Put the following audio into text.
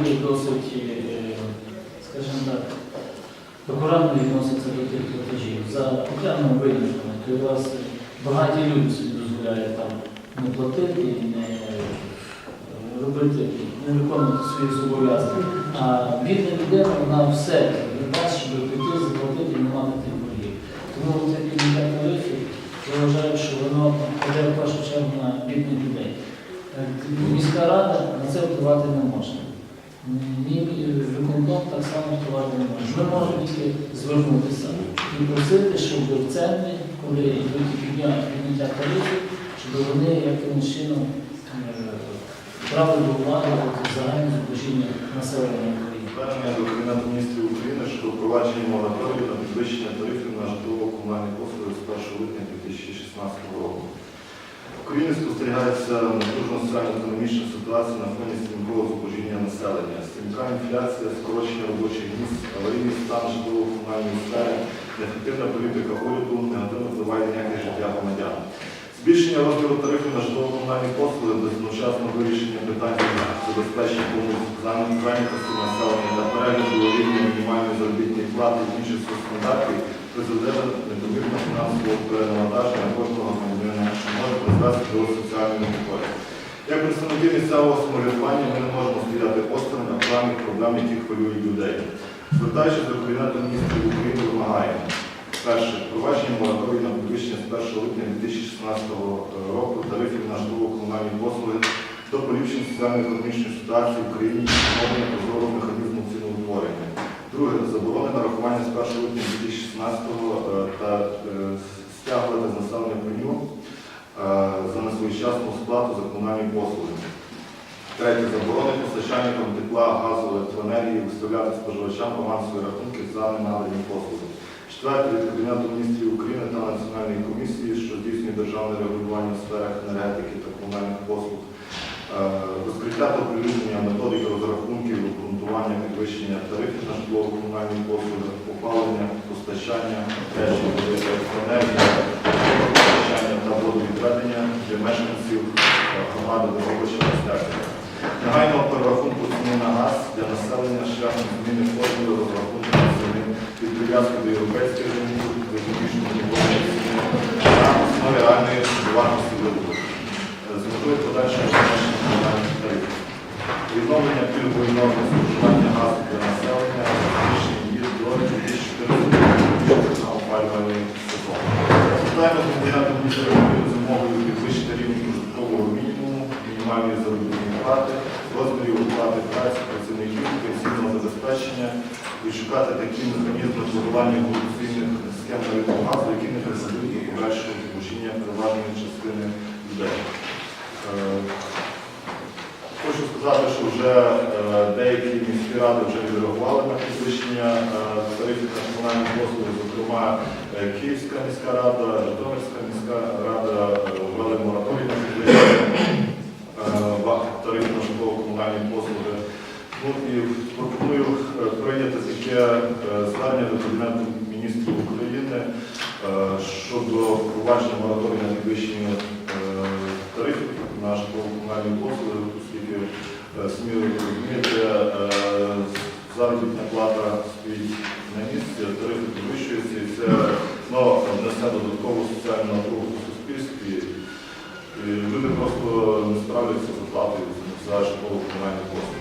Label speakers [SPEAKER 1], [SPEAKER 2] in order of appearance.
[SPEAKER 1] люди досить, е, скажімо так, акуратно відноситься до тих платежів. За окремими винятками, то у вас багаті люди собі дозволяють там не платити, не е, робити, не виконувати свої зобов'язки. А бідна людина вона все дасть, щоб прийти, заплатити і не мати тих боргів. Тому це підняття тарифів, я вважаю, що воно йде в першу чергу на бідних людей. Е, міська рада на це впливати не може. Ні виконком так само впливати не може. Ми можемо тільки звернутися і просити, щоб в центрі, коли йдуть підняття тарифів, щоб вони якимось чином е, брали до уваги загальне зубожіння населення України.
[SPEAKER 2] Звернення до Кабінету міністрів України щодо впровадження мораторію на підвищення тарифів на житлово-комунальні послуги з 1 липня 2016 року. В Україні спостерігається напружена соціально-економічна ситуація на фоні стрімкого зубожіння населення. Стрімка інфляція, скорочення робочих місць, аварійний стан житлово-комунальної сфери, неефективна політика уряду негативно впливає на якість життя громадян. Збільшення розміру тарифів на житлово-комунальні послуги без одночасного вирішення питань забезпечення повністю зайнятості населення та перегляду рівня мінімальної заробітної плати і інших стандартів призведе до недомірного фінансового перенавантаження кожного громадянина, що може призвести до соціальної непокої. Як представники місцевого самоврядування ми не можемо стояти осторонь актуальних проблем, які хвилюють людей. Звертаючись до Кабінету міністрів України, вимагаємо. Перше, впровадження мораторію на підвищення з 1 липня 2016 року тарифів на житлово-комунальні послуги до поліпшення соціально-економічної ситуації в Україні і ціноутворення. Друге, заборона нарахування з 1 липня 2016 е, та е, стягувати з населення пеню е, за несвоєчасну сплату за комунальні послуги. Третє, заборони постачальникам тепла, газу, електроенергії виставляти споживачам авансові рахунки за ненадані послуги. Четверте, від Кабінету міністрів України та Національної комісії, що здійснює державне регулювання в сферах енергетики та комунальних послуг, розкриття та оприлюднення методики розрахунків, обґрунтування підвищення тарифів на житлово-комунальні послуги, опалення, постачання, електроенергії, постачання та водовідведення для мешканців е, громади Дорогобича Стягнення. Негайного перерахунку ціни на газ для населення шляхом зміни формули розрахунку ціни від прив'язки до європейських ринків, до економічного ціни на основі реальної вартості видобутку. З метою подальшого. Відновлення пільгової норми споживання газу для населення, збільшення її до 2014 на опалювальний сезон. Звертаємо до Кабінету міністрів України з вимогою підвищити рівень прожиткового мінімуму, мінімальної заробітної плати, розмірів оплати праці працівників пенсійного забезпечення і шукати такі механізми впливання корупційних схем ринку газу, які не призведуть до подальшого збушіння переважної частини людей. Хочу сказати, що вже е, деякі міські ради вже відреагували на підвищення е, тарифів на комунальні послуги, зокрема е, Київська міська рада, Житомирська міська рада ввели мораторій на підвищення тарифів на житлово-комунальні послуги. Ну і пропоную прийняти таке звернення до Кабінету міністрів України щодо впровадження мораторію на підвищення тарифів на житлово-комунальні послуги, оскільки е, сміли, розумієте, е, заробітна плата стоїть на місці, тарифи підвищуються і це знову внесе додаткову соціальну напругу у суспільстві. Люди просто не справляться з оплатою за житлово-комунальні послуги.